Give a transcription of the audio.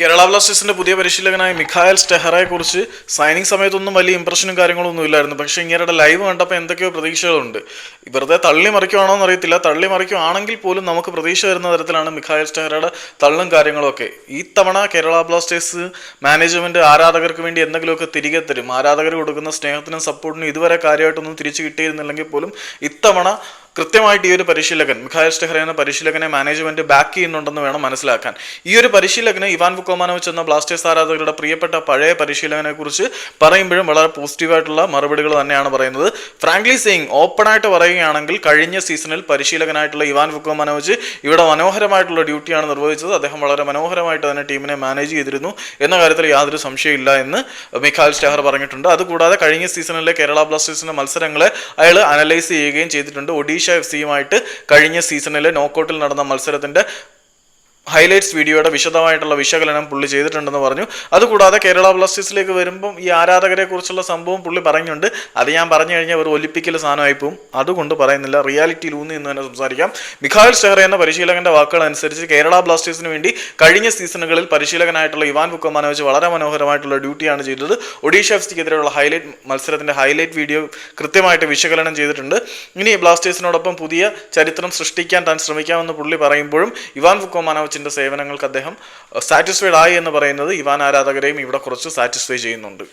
കേരള ബ്ലാസ്റ്റേഴ്സിന്റെ പുതിയ പരിശീലകനായ മിഖായൽ സ്റ്റെഹറയെ കുറിച്ച് സൈനിങ് സമയത്തൊന്നും വലിയ ഇംപ്രഷനും കാര്യങ്ങളൊന്നും ഇല്ലായിരുന്നു. പക്ഷേ ഇങ്ങനെയുടെ ലൈവ് കണ്ടപ്പോൾ എന്തൊക്കെയോ പ്രതീക്ഷകളുണ്ട്. വെറുതെ തള്ളി മറിക്കുവാണോ എന്നറിയത്തില്ല. തള്ളി മറിക്കുവാണെങ്കിൽ പോലും നമുക്ക് പ്രതീക്ഷ വരുന്ന തരത്തിലാണ് മിഖായൽ സ്റ്റെഹറയുടെ തള്ളും കാര്യങ്ങളൊക്കെ. ഈ തവണ കേരള ബ്ലാസ്റ്റേഴ്സ് മാനേജ്മെന്റ് ആരാധകർക്ക് വേണ്ടി എന്തെങ്കിലുമൊക്കെ തിരികെ തരും. ആരാധകർ കൊടുക്കുന്ന സ്നേഹത്തിനും സപ്പോർട്ടിനും ഇതുവരെ കാര്യമായിട്ടൊന്നും തിരിച്ചു കിട്ടിയിരുന്നില്ലെങ്കിൽ പോലും ഇത്തവണ കൃത്യമായിട്ട് ഈ ഒരു പരിശീലകൻ മിഖായൽ സ്റ്റെഹർ എന്ന പരിശീലകനെ മാനേജ്മെന്റ് ബാക്ക് ചെയ്യുന്നുണ്ടെന്ന് വേണം മനസ്സിലാക്കാൻ. ഈ ഒരു പരിശീലകന് ഇവാൻ വുക്കോമാനോവിച്ച് എന്ന ബ്ലാസ്റ്റേഴ്സ് ആരാധകരുടെ പ്രിയപ്പെട്ട പഴയ പരിശീലകനെ കുറിച്ച് പറയുമ്പോഴും വളരെ പോസിറ്റീവായിട്ടുള്ള മറുപടികൾ തന്നെയാണ് പറയുന്നത്. ഫ്രാങ്ക്ലി സിംഗ് ഓപ്പണായിട്ട് പറയുകയാണെങ്കിൽ കഴിഞ്ഞ സീസണിൽ പരിശീലകനായിട്ടുള്ള ഇവാൻ വുക്കോമാനോവിച്ച് ഇവിടെ മനോഹരമായിട്ടുള്ള ഡ്യൂട്ടിയാണ് നിർവഹിച്ചത്. അദ്ദേഹം വളരെ മനോഹരമായിട്ട് തന്നെ ടീമിനെ മാനേജ് ചെയ്തിരുന്നു എന്ന കാര്യത്തിൽ യാതൊരു സംശയമില്ല എന്ന് മിഖാൽ സ്റ്റെഹർ പറഞ്ഞിട്ടുണ്ട്. അതുകൂടാതെ കഴിഞ്ഞ സീസണിലെ കേരള ബ്ലാസ്റ്റേഴ്സിന്റെ മത്സരങ്ങളെ അയാൾ അനലൈസ് ചെയ്യുകയും ചെയ്തിട്ടുണ്ട്. ഒഡീഷ എഫ് സിയുമായിട്ട് കഴിഞ്ഞ സീസണിൽ നോക്കൌട്ടിൽ നടന്ന മത്സരത്തിന്റെ ഹൈലൈറ്റ്സ് വീഡിയോയുടെ വിശദമായിട്ടുള്ള വിശകലനം പുള്ളി ചെയ്തിട്ടുണ്ടെന്ന് പറഞ്ഞു. അതുകൂടാതെ കേരള ബ്ലാസ്റ്റേഴ്സിലേക്ക് വരുമ്പം ഈ ആരാധകരെ കുറിച്ചുള്ള സംഭവം പുള്ളി പറഞ്ഞുണ്ട് അത് ഞാൻ പറഞ്ഞു കഴിഞ്ഞാൽ ഒരു ഒലിപ്പിക്കൽ സാധനമായി പോകും അതുകൊണ്ട് പറയുന്നില്ല. റിയാലിറ്റി ഊന്നി എന്ന് തന്നെ സംസാരിക്കാം. മിഖായൽ ഷെഹർ എന്ന പരിശീലകന്റെ വാക്കുകൾ അനുസരിച്ച് കേരള ബ്ലാസ്റ്റേഴ്സിന് വേണ്ടി കഴിഞ്ഞ സീസണുകളിൽ പരിശീലകനായിട്ടുള്ള ഇവാൻ ബുക്കമാനോവിച്ച് വളരെ മനോഹരമായിട്ടുള്ള ഡ്യൂട്ടിയാണ് ചെയ്തത്. ഒഡീഷ എഫ് സിക്കെതിരെയുള്ള ഹൈലൈറ്റ് മത്സരത്തിന്റെ ഹൈലൈറ്റ് വീഡിയോ കൃത്യമായിട്ട് വിശകലനം ചെയ്തിട്ടുണ്ട്. ഇനി ബ്ലാസ്റ്റേഴ്സിനോടൊപ്പം പുതിയ ചരിത്രം സൃഷ്ടിക്കാൻ താൻ ശ്രമിക്കാമെന്ന് പുള്ളി പറയുമ്പോഴും ഇവാൻ ബുക്കോമാനോവിച്ചിന്റെ സേവനങ്ങൾക്ക് അദ്ദേഹം സാറ്റിസ്ഫൈഡ് ആയി എന്ന് പറയുന്നത് ഇവാൻ ആരാധകരെയും ഇവിടെ കുറച്ച് സാറ്റിസ്ഫൈ ചെയ്യുന്നുണ്ട്.